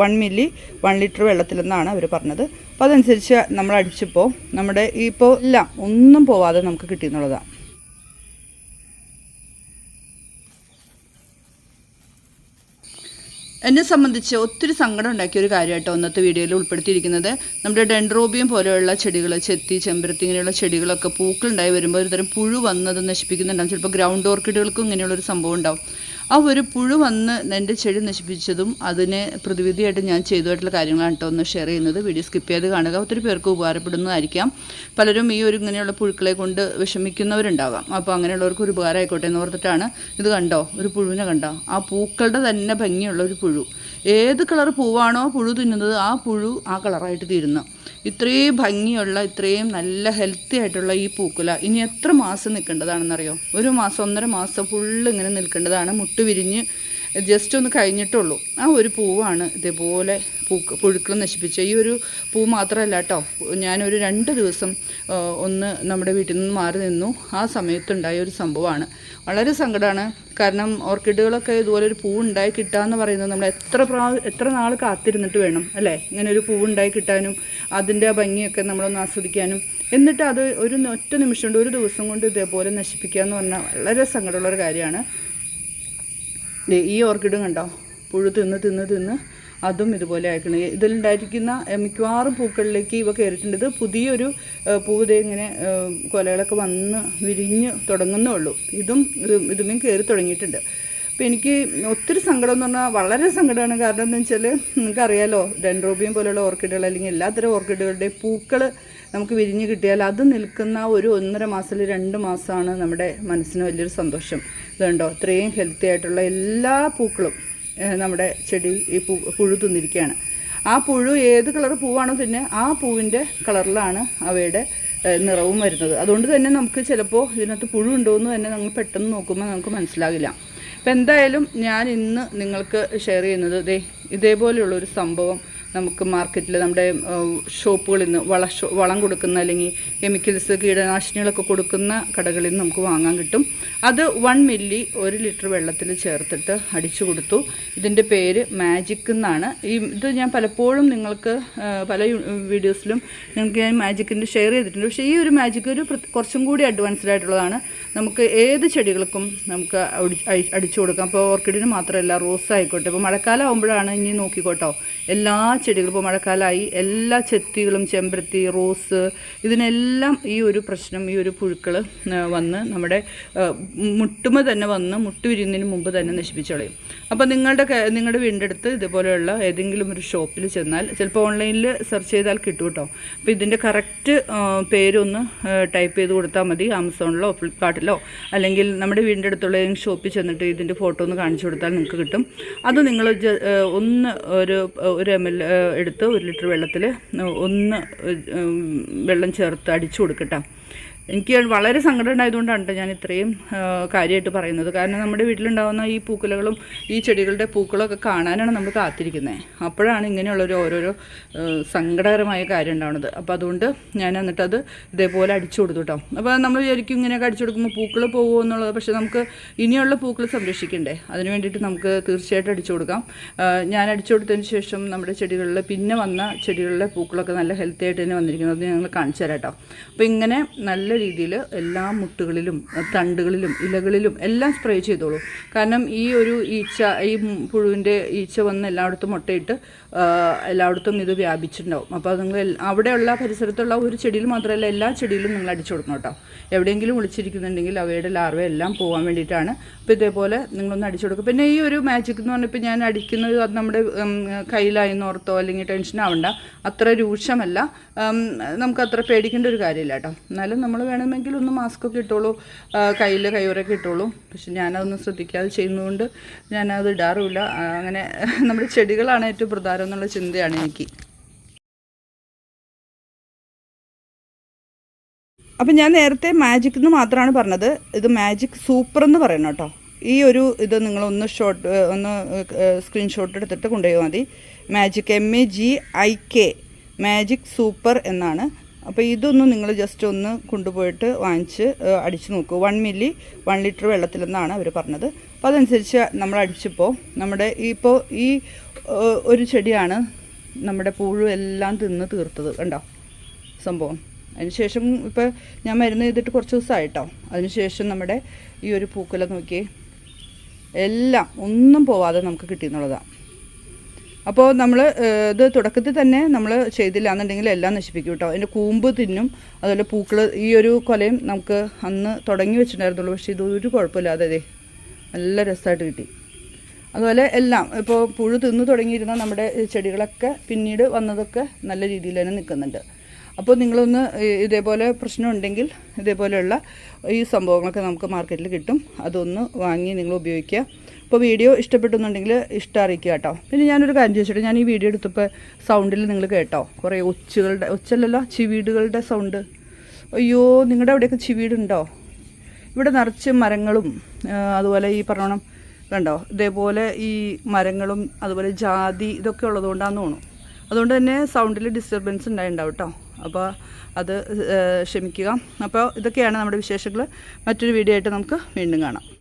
One milli one litre വെള്ളത്തിലെന്നാണ് അവർ പറഞ്ഞത്. അപ്പോൾ അതനുസരിച്ച് നമ്മൾ അടിച്ചപ്പോൾ നമ്മുടെ ഇപ്പോൾ എല്ലാം ഒന്നും പോവാതെ നമുക്ക് കിട്ടിയെന്നുള്ളതാണ് എന്നെ സംബന്ധിച്ച് ഒത്തിരി സങ്കടം ഉണ്ടാക്കിയ ഒരു കാര്യമായിട്ടോ ഇന്നത്തെ വീഡിയോയിൽ ഉൾപ്പെടുത്തിയിരിക്കുന്നത്. നമ്മുടെ ഡെൻഡ്രോബിയം പോലെയുള്ള ചെടികൾ ചെത്തി ചെമ്പരത്തി ഇങ്ങനെയുള്ള ചെടികളൊക്കെ പൂക്കളുണ്ടായി വരുമ്പോൾ ഒരുതരം പുഴു വന്നത് നശിപ്പിക്കുന്നുണ്ടാവും. ചിലപ്പോൾ ഗ്രൗണ്ട് ഓർക്കിഡുകൾക്കും ഇങ്ങനെയുള്ളൊരു സംഭവം ഉണ്ടാവും. ആ ഒരു പുഴു വന്ന് എന്റെ ചെടി നശിപ്പിച്ചതും അതിനെ പ്രതിവിധിയായിട്ട് ഞാൻ ചെയ്തതായിട്ടുള്ള കാര്യങ്ങളാണ് കേട്ടോ ഒന്ന് ഷെയർ ചെയ്യുന്നത്. വീഡിയോ സ്കിപ്പ് ചെയ്ത് കാണുക. ഒത്തിരി പേർക്ക് ഉപകാരപ്പെടുന്നതായിരിക്കാം. പലരും ഈ ഒരു ഇങ്ങനെയുള്ള പുഴുക്കളെ കൊണ്ട് വിഷമിക്കുന്നവരുണ്ടാകാം അപ്പോൾ അങ്ങനെയുള്ളവർക്ക് ഒരു ഉപകാരമായിക്കോട്ടെ എന്ന് ഓർത്തിട്ടാണ് ഇത് കണ്ടോ? ഒരു പുഴുവിനെ കണ്ടോ? ആ പൂക്കളുടെ തന്നെ ഭംഗിയുള്ള ഒരു പുഴു. ഏത് കളർ പൂവാണോ പുഴു തിന്നുന്നത് ആ പുഴു ആ കളറായിട്ട് തീരുന്നു. ഇത്രയും ഭംഗിയുള്ള ഇത്രയും നല്ല ഹെൽത്തി ആയിട്ടുള്ള ഈ പൂക്കുല ഇനി എത്ര മാസം നിൽക്കേണ്ടതാണെന്നറിയോ? ഒരു മാസം ഒന്നര മാസം ഫുള്ള് ഇങ്ങനെ നിൽക്കേണ്ടതാണ്. മുട്ട് വിരിഞ്ഞ് ജസ്റ്റ് ഒന്ന് കഴിഞ്ഞിട്ടുള്ളൂ. ആ ഒരു പൂവാണ് ഇതേപോലെ പൂക്ക് പുഴുക്കൾ നശിപ്പിച്ച. ഈ ഒരു പൂ മാത്രമല്ല കേട്ടോ ഞാനൊരു രണ്ട് ദിവസം ഒന്ന് നമ്മുടെ വീട്ടിൽ നിന്ന് മാറി നിന്നു. ആ സമയത്തുണ്ടായ ഒരു സംഭവമാണ്. വളരെ സങ്കടമാണ് കാരണം ഓർക്കിഡുകളൊക്കെ ഇതുപോലെ ഒരു പൂ ഉണ്ടായി കിട്ടാന്ന് പറയുന്നത് നമ്മൾ എത്ര പ്രാ എത്ര നാൾ കാത്തിരുന്നിട്ട് വേണം അല്ലേ? ഇങ്ങനെ ഒരു പൂ ഉണ്ടായി കിട്ടാനും അതിന്റെ ആ ഭംഗിയൊക്കെ നമ്മളൊന്ന് ആസ്വദിക്കാനും. എന്നിട്ട് അത് ഒരു ഒറ്റ നിമിഷം കൊണ്ട് ഒരു ദിവസം കൊണ്ട് ഇതേപോലെ നശിപ്പിക്കുക എന്ന് പറഞ്ഞാൽ വളരെ സങ്കടമുള്ളൊരു കാര്യമാണ്. ഈ ഓർക്കിഡും കണ്ടോ? പുഴു തിന്ന് തിന്ന് തിന്ന് അതും ഇതുപോലെ അയക്കണം ഇതിലുണ്ടായിരിക്കുന്ന മിക്കവാറും പൂക്കളിലേക്ക് ഇവ കയറിയിട്ടുണ്ട്. ഇത് പുതിയൊരു ദേ ഇങ്ങനെ കൊലകളൊക്കെ വന്ന് വിരിഞ്ഞ് തുടങ്ങുന്നേ ഉള്ളൂ. ഇതും ഇതുമേ കയറി തുടങ്ങിയിട്ടുണ്ട്. അപ്പോൾ എനിക്ക് ഒത്തിരി സങ്കടം എന്ന് പറഞ്ഞാൽ വളരെ സങ്കടമാണ്. കാരണം എന്ന് വെച്ചാൽ നിങ്ങൾക്കറിയാലോ ഡെൻഡ്രോബിയം പോലെയുള്ള ഓർക്കിഡുകൾ അല്ലെങ്കിൽ എല്ലാത്തരം ഓർക്കിഡുകളുടെയും പൂക്കൾ നമുക്ക് വിരിഞ്ഞ് കിട്ടിയാൽ അത് നിൽക്കുന്ന ഒരു ഒന്നര മാസത്തിൽ രണ്ട് മാസമാണ് നമ്മുടെ മനസ്സിന് വലിയൊരു സന്തോഷം. ഇതുണ്ടോ? അത്രയും ഹെൽത്തി ആയിട്ടുള്ള എല്ലാ പൂക്കളും നമ്മുടെ ചെടി ഈ പൂ പുഴു തിന്നിരിക്കുകയാണ്. ആ പുഴു ഏത് കളർ പൂവാണോ പിന്നെ ആ പൂവിന്റെ കളറിലാണ് അവയുടെ നിറവും വരുന്നത്. അതുകൊണ്ട് തന്നെ നമുക്ക് ചിലപ്പോൾ ഇതിനകത്ത് പുഴു ഉണ്ടോ എന്ന് തന്നെ നമ്മൾ പെട്ടെന്ന് നോക്കുമ്പോൾ നമുക്ക് മനസ്സിലാകില്ല. അപ്പം എന്തായാലും ഞാൻ ഇന്ന് നിങ്ങൾക്ക് ഷെയർ ചെയ്യുന്നത് ദേ ഇതേപോലെയുള്ളൊരു സംഭവം നമുക്ക് മാർക്കറ്റിൽ നമ്മുടെ ഷോപ്പുകളിൽ നിന്ന് വള വളം കൊടുക്കുന്ന അല്ലെങ്കിൽ കെമിക്കൽസ് കീടനാശിനികളൊക്കെ കൊടുക്കുന്ന കടകളിൽ നിന്ന് നമുക്ക് വാങ്ങാൻ കിട്ടും. അത് വൺ മില്ലി ഒരു ലിറ്റർ വെള്ളത്തിൽ ചേർത്തിട്ട് അടിച്ചു കൊടുത്തു. ഇതിന്റെ പേര് മാജിക് എന്നാണ്. ഈ ഇത് ഞാൻ പലപ്പോഴും നിങ്ങൾക്ക് പല വീഡിയോസിലും നിങ്ങൾക്ക് ഞാൻ മാജിക്കിന്റെ ഷെയർ ചെയ്തിട്ടുണ്ട്. പക്ഷേ ഈ ഒരു മാജിക് ഒരു കുറച്ചും കൂടി അഡ്വാൻസ്ഡ് ആയിട്ടുള്ളതാണ്. നമുക്ക് ഏത് ചെടികൾക്കും നമുക്ക് അടിച്ചു കൊടുക്കാം. അപ്പോൾ ഓർക്കിഡിന് മാത്രമല്ല റോസ് ആയിക്കോട്ടെ. ഇപ്പോൾ മഴക്കാലം ആകുമ്പോഴാണ് ഇനി നോക്കിക്കോട്ടോ. എല്ലാ ചെടികളും ഇപ്പോൾ മഴക്കാലമായി എല്ലാ ചെത്തികളും ചെമ്പരത്തി റോസ് ഇതിനെല്ലാം ഈ ഒരു പ്രശ്നം ഈ ഒരു പുഴുക്കൾ വന്ന് നമ്മുടെ മുട്ടുമ തന്നെ വന്ന് മുട്ട് വിരിയുന്നതിന് മുമ്പ് തന്നെ നശിപ്പിച്ചു കളയും അപ്പോൾ നിങ്ങളുടെ നിങ്ങളുടെ വീണ്ടെടുത്ത് ഇതുപോലെയുള്ള ഏതെങ്കിലും ഒരു ഷോപ്പിൽ ചെന്നാൽ ചിലപ്പോൾ ഓൺലൈനിൽ സെർച്ച് ചെയ്താൽ കിട്ടും കേട്ടോ. അപ്പോൾ ഇതിന്റെ കറക്റ്റ് പേരൊന്ന് ടൈപ്പ് ചെയ്ത് കൊടുത്താൽ മതി. ആമസോണിലോ ഫ്ലിപ്കാർട്ടിലോ അല്ലെങ്കിൽ നമ്മുടെ വീണ്ടെടുത്തുള്ള ഏതെങ്കിലും ഷോപ്പിൽ ചെന്നിട്ട് ഇതിന്റെ ഫോട്ടോ ഒന്ന് കാണിച്ചു കൊടുത്താൽ നിങ്ങൾക്ക് കിട്ടും. അത് നിങ്ങൾ ഒന്ന് ഒരു ഒരു എം എൽ എടുത്ത് ഒരു ലിറ്റർ വെള്ളത്തിൽ ഒന്ന് വെള്ളം ചേർത്ത് അടിച്ചു കൊടുക്കട്ടോ. എനിക്ക് വളരെ സങ്കടം ഉണ്ടായതുകൊണ്ടാണ് ഞാൻ ഇത്രയും കാര്യമായിട്ട് പറയുന്നത്. കാരണം നമ്മുടെ വീട്ടിലുണ്ടാകുന്ന ഈ പൂക്കുലകളും ഈ ചെടികളുടെ പൂക്കളൊക്കെ കാണാനാണ് നമ്മൾ കാത്തിരിക്കുന്നത് അപ്പോഴാണ് ഇങ്ങനെയുള്ളൊരു ഓരോരോ സങ്കടകരമായ കാര്യം ഉണ്ടാവുന്നത്. അപ്പോൾ അതുകൊണ്ട് ഞാൻ എന്നിട്ടത് ഇതേപോലെ അടിച്ചു കൊടുത്തു കേട്ടോ. അപ്പോൾ നമ്മൾ വിചാരിക്കും ഇങ്ങനെയൊക്കെ അടിച്ചു കൊടുക്കുമ്പോൾ പൂക്കൾ പോകുമോ എന്നുള്ളത്. പക്ഷേ നമുക്ക് ഇനിയുള്ള പൂക്കൾ സംരക്ഷിക്കണ്ടേ? അതിന് വേണ്ടിയിട്ട് നമുക്ക് തീർച്ചയായിട്ടും അടിച്ചു കൊടുക്കാം. ഞാൻ അടിച്ചു കൊടുത്തതിന് ശേഷം നമ്മുടെ ചെടികളിൽ പിന്നെ വന്ന ചെടികളിലെ പൂക്കളൊക്കെ നല്ല ഹെൽത്തി ആയിട്ട് തന്നെ വന്നിരിക്കുന്നത് അത് ഞങ്ങൾ കാണിച്ചു തരാം കേട്ടോ. അപ്പോൾ ഇങ്ങനെ നല്ല രീതിയിൽ എല്ലാ മുട്ടുകളിലും തണ്ടുകളിലും ഇലകളിലും എല്ലാം സ്പ്രേ ചെയ്തോളൂ. കാരണം ഈ ഒരു ഈച്ച ഈ പുഴുവിന്റെ ഈച്ച വന്ന് എല്ലായിടത്തും മുട്ടയിട്ട് എല്ലായിടത്തും ഇത് വ്യാപിച്ചിട്ടുണ്ടാവും. അപ്പോൾ നിങ്ങൾ അവിടെയുള്ള പരിസരത്തുള്ള ഒരു ചെടിയിൽ മാത്രമല്ല എല്ലാ ചെടിയിലും നിങ്ങൾ അടിച്ചു കൊടുക്കണം കേട്ടോ. എവിടെയെങ്കിലും ഒളിച്ചിരിക്കുന്നുണ്ടെങ്കിൽ അവയുടെ ലാർവ എല്ലാം പോകാൻ വേണ്ടിയിട്ടാണ്. അപ്പോൾ ഇതേപോലെ നിങ്ങളൊന്ന് അടിച്ചു കൊടുക്കുക. പിന്നെ ഈ ഒരു മാജിക് എന്ന് പറഞ്ഞപ്പോൾ ഞാൻ അടിക്കുന്നത് അത് നമ്മുടെ കയ്യിലായി ഓർത്തോ അല്ലെങ്കിൽ ടെൻഷൻ ആവണ്ട. അത്ര രൂക്ഷമല്ല. നമുക്ക് അത്ര പേടിക്കേണ്ട ഒരു കാര്യമില്ല കേട്ടോ. എന്നാലും നമ്മൾ വേണമെങ്കിൽ ഒന്ന് മാസ്ക് ഒക്കെ ഇട്ടോളൂ. കയ്യിൽ കയ്യൂരൊക്കെ ഇട്ടോളൂ. പക്ഷെ ഞാനതൊന്നും ശ്രദ്ധിക്കാതെ ചെയ്യുന്നതുകൊണ്ട് ഞാനത് ഇടാറുമില്ല. അങ്ങനെ നമ്മുടെ ചെടികളാണ് ഏറ്റവും പ്രധാനം എന്നുള്ള ചിന്തയാണ് എനിക്ക്. അപ്പം ഞാൻ നേരത്തെ മാജിക് എന്ന് മാത്രമാണ് പറഞ്ഞത്. ഇത് മാജിക് സൂപ്പർ എന്ന് പറയണം കേട്ടോ. ഈ ഒരു ഇത് നിങ്ങളൊന്ന് ഷോട്ട് ഒന്ന് സ്ക്രീൻഷോട്ട് എടുത്തിട്ട് കൊണ്ടുപോയാൽ മതി. Magic M A G I K magic super എന്നാണ്. അപ്പോൾ ഇതൊന്നും നിങ്ങൾ ജസ്റ്റ് ഒന്ന് കൊണ്ടുപോയിട്ട് വാങ്ങിച്ച് അടിച്ചു നോക്കൂ. വൺ മില്ലി വൺ ലിറ്റർ വെള്ളത്തിലെന്നാണ് അവർ പറഞ്ഞത്. അപ്പോൾ അതനുസരിച്ച് നമ്മൾ അടിച്ചപ്പോൾ നമ്മുടെ ഇപ്പോൾ ഈ ഒരു ചെടിയാണ് നമ്മുടെ പുഴു എല്ലാം തിന്ന് തീർത്തത് കണ്ടോ? സംഭവം. അതിനുശേഷം ഇപ്പോൾ ഞാൻ മരുന്ന് ചെയ്തിട്ട് കുറച്ച് ദിവസമായിട്ടോ അതിനുശേഷം നമ്മുടെ ഈ ഒരു പൂക്കുല നോക്കി എല്ലാം ഒന്നും പോവാതെ നമുക്ക് കിട്ടിയെന്നുള്ളതാണ് അപ്പോൾ നമ്മൾ ഇത് തുടക്കത്തിൽ തന്നെ നമ്മൾ ചെയ്തില്ല എന്നുണ്ടെങ്കിൽ എല്ലാം നശിപ്പിക്കും കേട്ടോ അതിന്റെ കൂമ്പ് തിന്നും അതുപോലെ പൂക്കൾ ഈ ഒരു കൊലയും നമുക്ക് അന്ന് തുടങ്ങി വെച്ചിട്ടുണ്ടായിരുന്നുള്ളൂ. പക്ഷേ ഇത് ഒരു കുഴപ്പമില്ലാതെ അതെ നല്ല രസമായിട്ട് കിട്ടി. അതുപോലെ എല്ലാം ഇപ്പോൾ പുഴു തിന്നു തുടങ്ങിയിരുന്ന നമ്മുടെ ചെടികളൊക്കെ പിന്നീട് വന്നതൊക്കെ നല്ല രീതിയിൽ തന്നെ നിൽക്കുന്നുണ്ട്. അപ്പോൾ നിങ്ങളൊന്ന് ഇതേപോലെ പ്രശ്നം ഉണ്ടെങ്കിൽ ഇതേപോലെയുള്ള ഈ സംഭവങ്ങളൊക്കെ നമുക്ക് മാർക്കറ്റിൽ കിട്ടും. അതൊന്ന് വാങ്ങി നിങ്ങൾ ഉപയോഗിക്കുക. അപ്പോൾ വീഡിയോ ഇഷ്ടപ്പെട്ടെന്നുണ്ടെങ്കിൽ ഇഷ്ടം കേട്ടോ. പിന്നെ ഞാനൊരു കാര്യം ചോദിച്ചിട്ട് ഞാൻ ഈ വീഡിയോ എടുത്തപ്പോൾ സൗണ്ടിൽ നിങ്ങൾ കേട്ടോ. കുറേ ഒച്ചുകളുടെ ഒച്ചല്ലല്ലോ ചിവീടുകളുടെ സൗണ്ട് അയ്യോ നിങ്ങളുടെ അവിടെയൊക്കെ ചിവീടുണ്ടോ? ഇവിടെ നിറച്ച് മരങ്ങളും അതുപോലെ ഈ പറഞ്ഞോണം കണ്ടോ? ഇതേപോലെ ഈ മരങ്ങളും അതുപോലെ ജാതി ഇതൊക്കെ ഉള്ളതുകൊണ്ടാന്ന് തോന്നുന്നു. അതുകൊണ്ട് തന്നെ സൗണ്ടിൽ ഡിസ്റ്റർബൻസ് ഉണ്ടായിട്ടുണ്ടാവും കേട്ടോ. അപ്പോൾ അത് ക്ഷമിക്കുക. അപ്പോൾ ഇതൊക്കെയാണ് നമ്മുടെ വിശേഷങ്ങൾ മറ്റൊരു വീഡിയോ ആയിട്ട് നമുക്ക് വീണ്ടും കാണാം.